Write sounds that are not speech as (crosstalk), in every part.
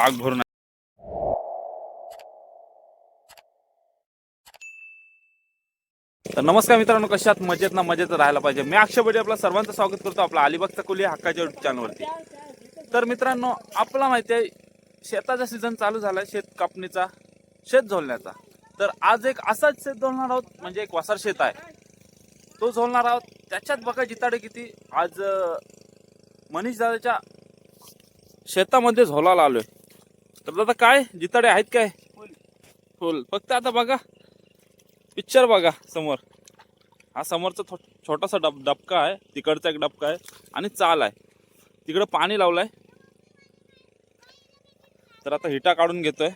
पाक भरून तर नमस्कार मित्रांनो कशात मजेत ना मजेत राहायला पाहिजे. मी अक्षय बडे आपलं सर्वांचं स्वागत करतो आपला अलिबागचा कुली हक्काच्या युट्यूब चॅनलवरती तर मित्रांनो आपला माहिती आहे शेताचा सीझन चालू झाला शेत कापणीचा शेत झोलण्याचा. तर आज एक असाच शेत झोलणार आहोत म्हणजे एक वसार शेत आहे. तो झोलणार आहोत. त्याच्यात बघा जिताडे किती. आज मनीष दादाच्या शेतामध्ये झोलायला आलोय. तर दादा काय? जिताडे आहेत काय? फुल. फक्त आता बघा. पिक्चर बघा समोर. हा समोरचा थो- छोटासा डब डबका आहे. तिकडचा एक डबका आहे. आणि चाल आहे. तिकडं पाणी लावलं आहे तर आता हिटा काढून घेतोय.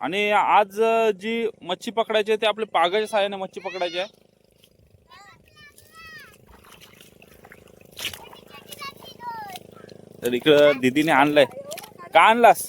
आणि आज जी मच्छी पकडायची आहे ते आपले पागाच्या सहाय्याने मच्छी पकडायची आहे. तर इकडं दिदीने आणलंय. का आणलास?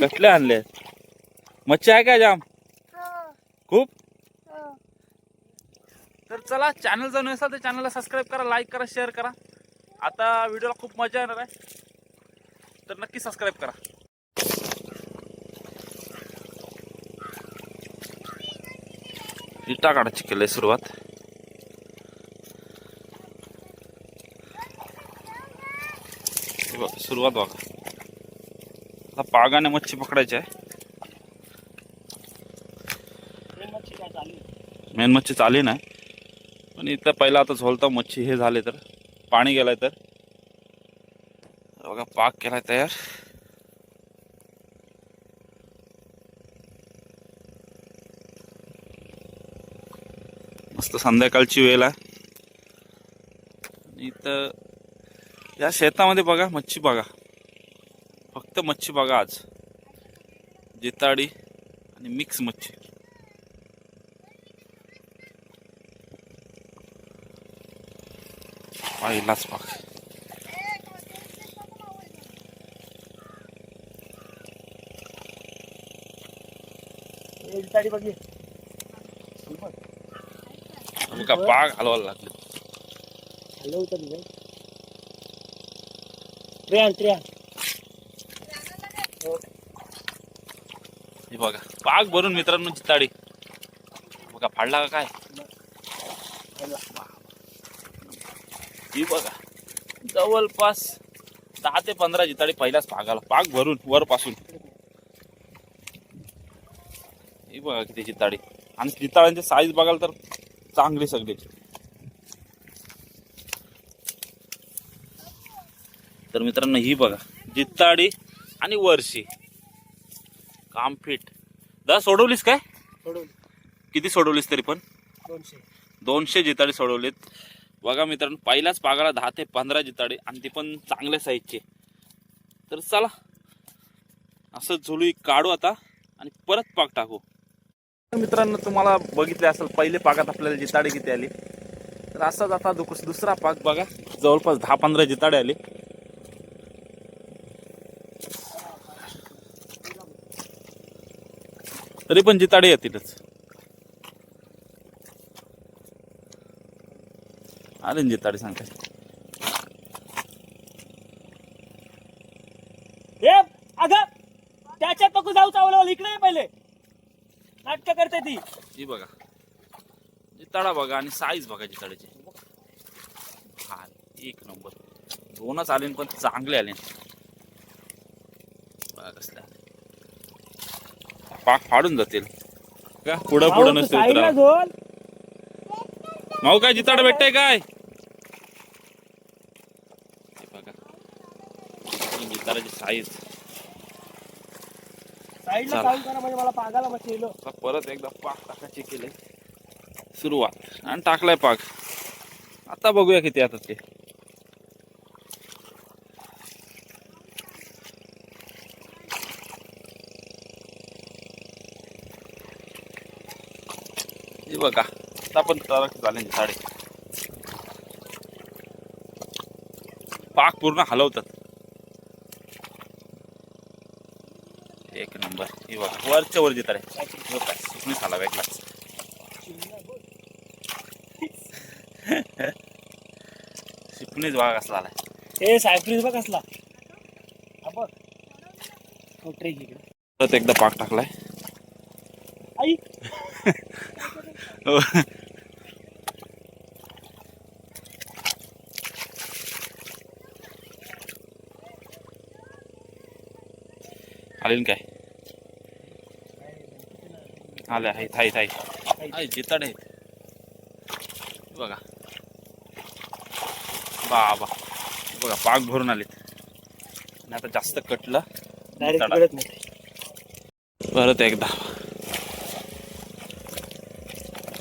कसले आणले? मच्छी आहे का जाम? खूप? तर चला चॅनल जर नसेल तर चॅनलला सबस्क्राईब करा लाईक करा शेअर करा. आता व्हिडिओला खूप मजा येणार आहे. तर नक्की सबस्क्राईब करा. इटा काढायची केलंय सुरुवात हे बघ, सुरुवात बघा. आता पागाने मच्छी पकडायची आहे. मेन मच्छी चाली नाही. पण इथं पहिला आता झोलता मच्छी हे झाले तर. पाणी गेलाय तर. बघा पाक केलाय तयार. मस्त संध्याकाळची वेळ आहे. इथं या शेतामध्ये बघा मच्छी बघा. फक्त मच्छी बघा आज. जिताडी आणि मिक्स मच्छी. पहिलाच पाक बघा पाक हलवायला लागले. हे बघा पाक भरून मित्रांनो चिताडी. बघा फाडला का काय? ही बघा जवळपास दहा ते पंधरा जिताडी पहिल्याच पागाला पाक भरून वरपासून. ही बघा किती जिताडी आणि जिताड्यांची साईज बघाल तर चांगली सगळी. तर मित्रांनो ही बघा जिताडी आणि वर्षी काम फिट दा सोडवलीस काय? किती सोडवलीस तरी पण? दोनशे. जिताडे सोडवलेत. बघा मित्रांनो पहिल्याच पागाला दहा ते पंधरा जिताडे आणि ती पण चांगल्या साईजचे तर चला असं झुलू काढू आता आणि परत पाक टाकू. मित्रांनो तुम्हाला बघितले असेल पहिले पागात आपल्याला जिताडे किती आली? तर असाच आता दुस- दुसरा पाक बघा. जवळपास दहा पंधरा जिताडे आले. तरी पण जिताडे येतीलच. आले जिताडे सांगताय. हे अगं त्याच्यात नको जाऊ चावलं इकडे ये पहिले. नाटक करते ती. ही बघा. जिताडा बघा आणि साईज बघा जिताड्याची हा एक नंबर दोनच आले पण चांगले आले बघा कसले आले. पाक फाडून जातील. का? पुढं पुढं नसते माऊ काय जिताड भेटतंय काय? हे बघा. जिताडाची साईज साईडला चला. चालू करा म्हणजे मला पागाला बसलेलो आता परत एकदा पाक टाकायचे केले. सुरुवात. आणि टाकलाय पाक. आता बघूया किती आता ते. बघा. आता पण तरक झाले साडे पाक पूर्ण हलवतात. एक नंबर. ही बघा वरच्या वर जिताडे हो काय शिकणीच आला वेगळाच शिकणीच वाघ असला आलाय. हे सायप्रिस बघ बघ. इकडे? परत एकदा पाक टाकलाय. आई. (laughs) (laughs) आले काय? आले आहेत आहेत आहेत. आहे जिताड आहेत. बघा. बाबा. बघा पाक भरून आलेत. आणि आता जास्त कटलं. परत एकदा.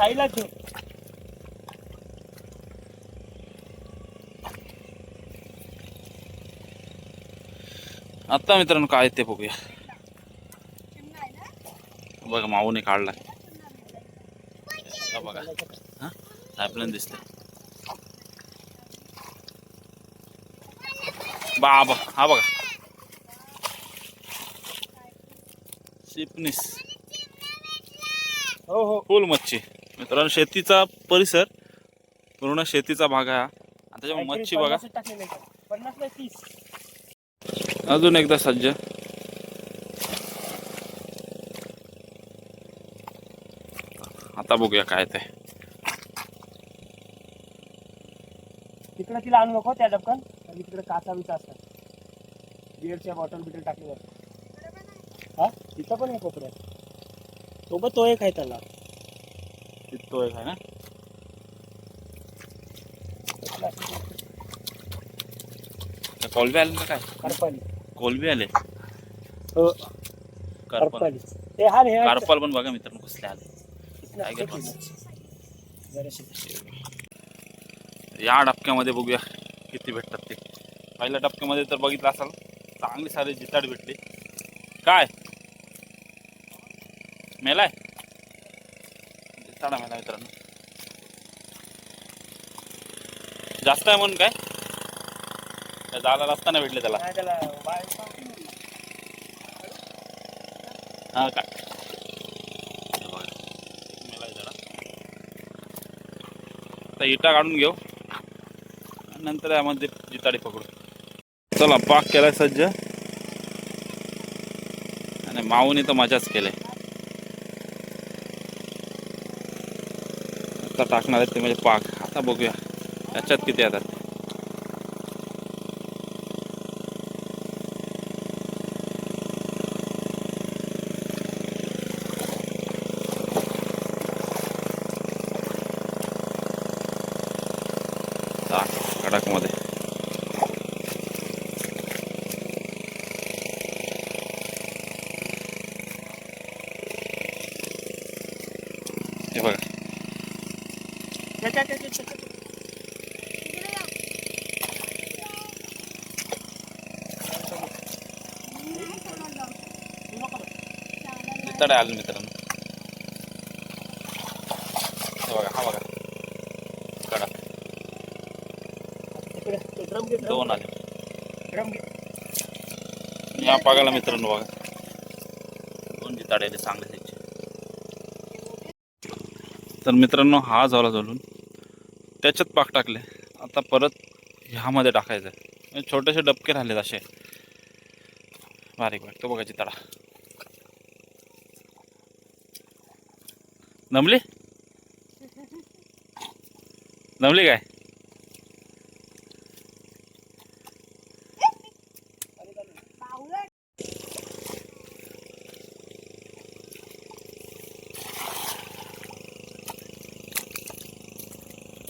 साईला ठेव आता मित्रांनो काय ते बघूया. बघा माऊने काढला बघा. हा? आपल्याला दिसतंय. बाबा हा बघा. शिपनीस. हो हो. फुल मच्छी. मित्रांनो शेतीचा परिसर पूर्ण शेतीचा भाग आहे हा. आणि त्याच्यामुळे मच्छी बघा? पन्नास तीस. अजून एकदा सज्ज. आता बघूया काय ते. तिकडे तिला आणू नको त्या डबकन आणि तिकडे काचा बिचा असतात. बिअरच्या बॉटल बिटल टाकलेल्या असतात हा? तिथं पण आहे कोपऱ्यात. सोबत तो एक आहे त्याला. तो एक आहे ना? कुठला असेल तो. त्या कोलबी आले का काय? करपाली। कोलबी आले? हो। करपल। ते हा रे कारपाल पण बघा मित्रांनो कसले आले. या डबक्यामध्ये बघूया किती भेटतात ते. पहिल्या डबक्यामध्ये तर बघितलं असाल चांगली सारी जिताड भेटली. काय? मेलाय? जिताडा मेला मित्रांनो. जास्त आहे म्हणून काय? रस्ता नाही भेटले त्याला. हा काय? जरा इटा काढून घेऊ. आणि नंतर यामध्ये जिताडी पकडू. चला पाक केलाय सज्ज. आणि माऊनी तर मजाच केलंय. आता टाकणार आहेत ते म्हणजे पाक. आता बघूया. याच्यात किती येतात? टाक कडकमध्ये. हे बघा. त्याच्या- त्याच्या- आले मित्रांनो हे बघा हा drum दोन. आले. या पागाला मित्रांनो बघा. दोन जिताडे आले चांगले त्याचे तर मित्रांनो हा झाला झालून त्याच्यात पाक टाकले. आता परत ह्यामध्ये टाकायचं. म्हणजे छोटेसे डबके राहिलेत असे. बारीक बारीक तो बघायची तडा नमली? नमली काय?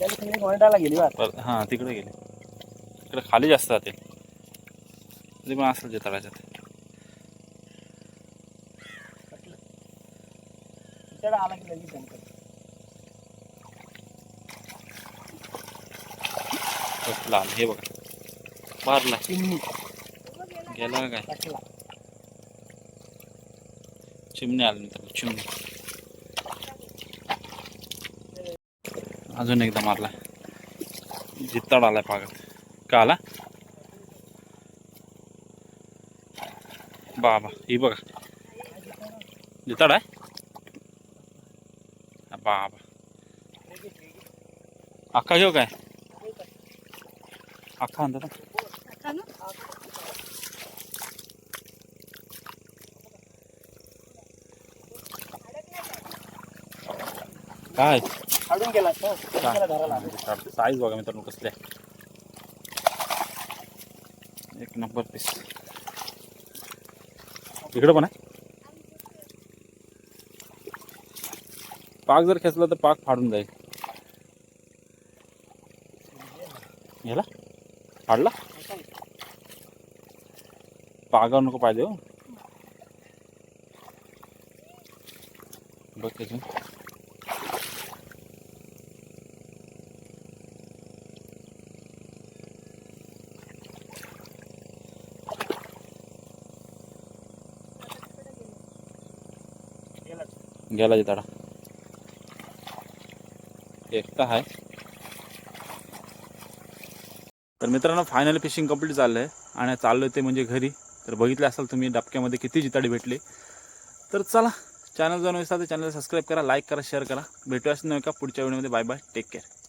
त्याला तिकडे गोंडाला गेली बा. पर हां तिकडे गेले. तिकडे खाली जास्त जाते तरी पण असेल जिताडाच्यात त्याला आला की लगेच जमतं. कसला आला हे बघा. मारला. चिमणी. गेला का काय? टाकला. चिमणी आली मित्रांनो चिमणी. अजून एकदा मारला. जित्ताड आलाय पागात का आला? बाबा ही बघा. जिताड आहे? बाबा. अख्खा घेऊ काय? अख्खा आणतात ना? काय? काढून गेलास ना त्याला धरायला आलं. साईज बघा मित्रांनो कसले आहे. एक नंबर पीस इकडं पण आहे. पाक जर खेचला तर पाक फाडून जाईल. गेला फाडला? पागावर नको पाहिजे हो. बघ त्याची. गेला जिताडा एकटा आहे तर मित्रांनो फायनल फिशिंग कंप्लीट झालं आहे आणि चाललो ते म्हणजे घरी. तर बघितले असाल तुम्ही डबक्यामध्ये किती जिताडे भेटले. तर चला चॅनल जाऊन तर चॅनल सबस्क्राईब करा लाईक करा शेअर करा. भेटूया असं नाही का पुढच्या व्हिडिओमध्ये बाय बाय टेक केअर